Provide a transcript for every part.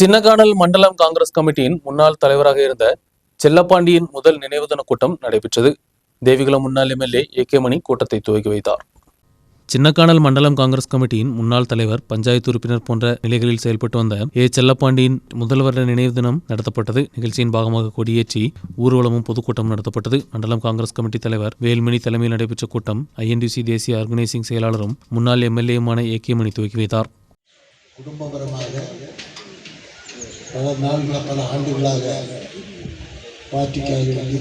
சின்னகானல் மண்டலம் காங்கிரஸ் கமிட்டியின் முன்னாள் தலைவராக இருந்த செல்லப்பாண்டியின் முதல் நினைவு தின கூட்டம் நடைபெற்றது. தேவிகுளம் முன்னாள் எம்எல்ஏ ஏ கே மணி கூட்டத்தை துவக்கி வைத்தார். சின்னக்கானல் மண்டலம் காங்கிரஸ் கமிட்டியின் முன்னாள் தலைவர் பஞ்சாயத்து உறுப்பினர் போன்ற நிலைகளில் செயல்பட்டு வந்த ஏ செல்லப்பாண்டியின் முதல் வருட நினைவு தினம் நடத்தப்பட்டது. நிகழ்ச்சியின் பாகமாக கொடியேற்றி ஊர்வலமும் பொதுக்கூட்டம் நடத்தப்பட்டது. மண்டலம் காங்கிரஸ் கமிட்டி தலைவர் வேல்மணி தலைமையில் நடைபெற்ற கூட்டம் ஐஎன்டிசி தேசிய ஆர்கனைசிங் செயலாளரும் முன்னாள் எம்எல்ஏயுமான ஏ கே மணி துவக்கி வைத்தார். குடும்பபரமாக பல நாள்களாக பல ஆண்டுகளாக பார்ட்டிக்காக இருந்து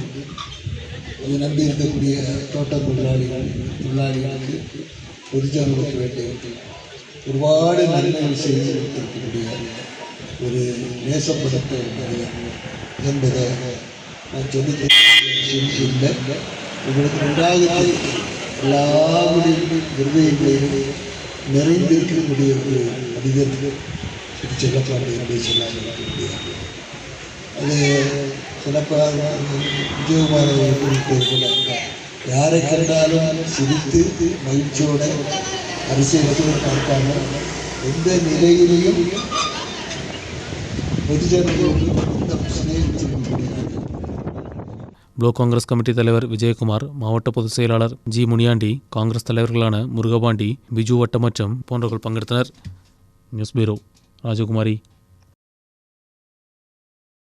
அதை நம்பி இருக்கக்கூடிய தோட்ட தொழிலாளிகள் தொழிலாளிகளுக்கு பொதுஜனங்களுக்கு வேண்டிய ஒருபாடு நன்மைகள் செய்து கொடுத்திருக்கக்கூடிய ஒரு நேசப்படுத்த ஒரு என்பதை நான் சொல்லி இல்லை உங்களுக்கு ரெண்டாவது தெரியும். எல்லாருடைய நிறைந்திருக்கக்கூடிய ஒரு மனிதன் திரு செல்லப்பாண்டி என்று சொல்லாமல் முடியாது அது சிறப்பாக விஜயகுமார் அவர்கள் யாரை கண்டாலும் சிரித்து மகிழ்ச்சியோட அரசியலுக்கு பார்க்காம எந்த நிலையிலையும் பொதுஜனங்களோடு எந்த சிநேகித்திருக்க முடியாது ப்ளோக் காங்கிரஸ் கமிட்டி தலைவர் விஜயகுமார் மாவட்ட பொதுச் செயலாளர் ஜி முனியாண்டி காங்கிரஸ் தலைவர்களான முருகபாண்டி பிஜு வட்டமற்றம் போன்றவர்கள் பங்கெடுத்தனர். நியூஸ் பீரோ राजकुमारी।